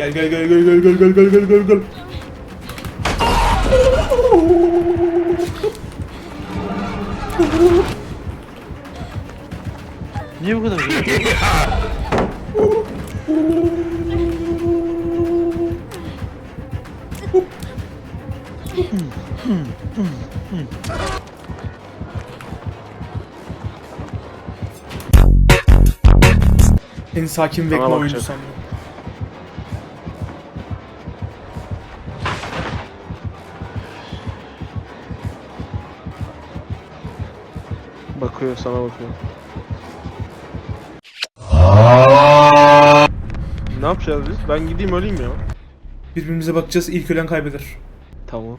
Gel gel gel gel gel gel gel gel gel gel gel. Niye bu kadar güzel? En sakin Vekma bakacak. oyuncu Bakıyor sana bakıyor. Ne yapacağız biz? Ben gideyim öleyim ya. Birbirimize bakacağız ilk ölen kaybeder. Tamam.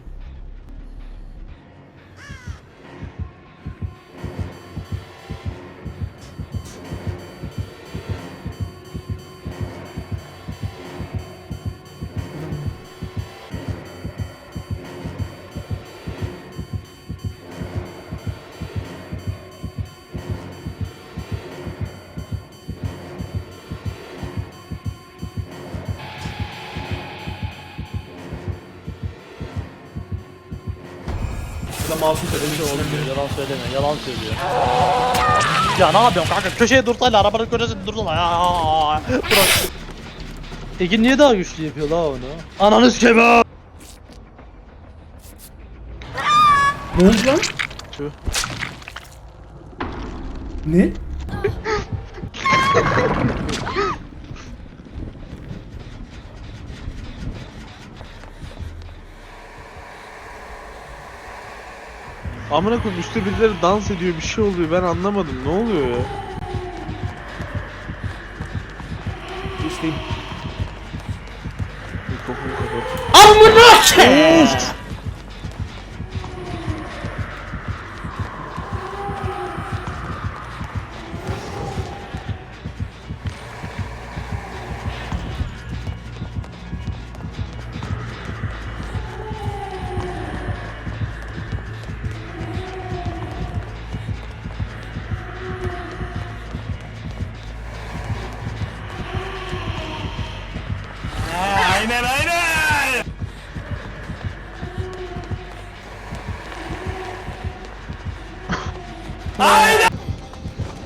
Burada masum şey olmuyor. Yalan söyleme. Yalan söylüyor. Ya ne yapıyorsun kanka? Köşeye dursana arabanın köşesinde dursana ya. Bırak. Ege niye daha güçlü yapıyor la onu? Ananı sikeyim. Ne oldu lan? Tüh. Ne? Amına koyayım üstte birileri dans ediyor bir şey oluyor ben anlamadım ne oluyor ya? İsteyim. Mikrofonu kapat.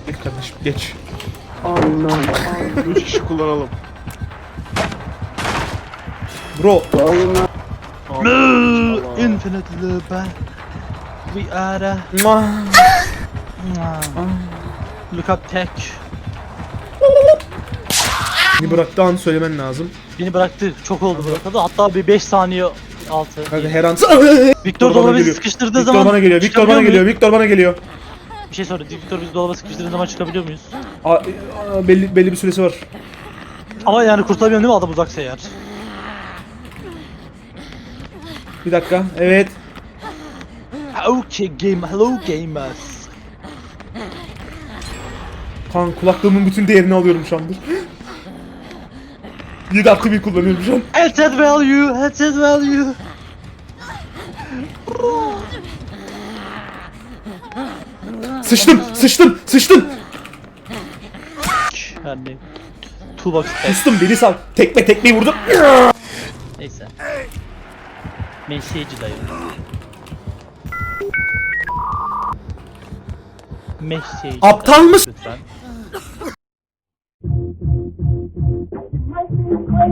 Geç kardeşim geç. Üç kişi kullanalım. Bro. Infinite loop. We are a... Look up tech. Beni bıraktığı an söylemen lazım. Beni bıraktı. Çok oldu bırakalı. Hatta bir 5 saniye altı. Kanka her an... Victor bana geliyor. sıkıştırdığı Victor zaman bana geliyor. Victor bana geliyor. muyuz? Victor bana geliyor. Bir şey sordu. Victor bizi dolaba sıkıştırdığı zaman çıkabiliyor muyuz? Aa, aa, belli belli bir süresi var. Ama yani kurtulamıyorum değil mi adam uzaksa eğer? Bir dakika. Evet. Okay game, hello gamers. Kan kulaklığımın bütün değerini alıyorum şu anda. 7 artı 1 kullanıyorum şu an. Headset value, headset value. Sıçtım, sıçtım, sıçtım. Yani toolbox tech. Kustum beni sal. Tekme tekmeyi vurdum. Neyse. Mesajcı dayı. Mesajcı Aptal mısın? Lütfen.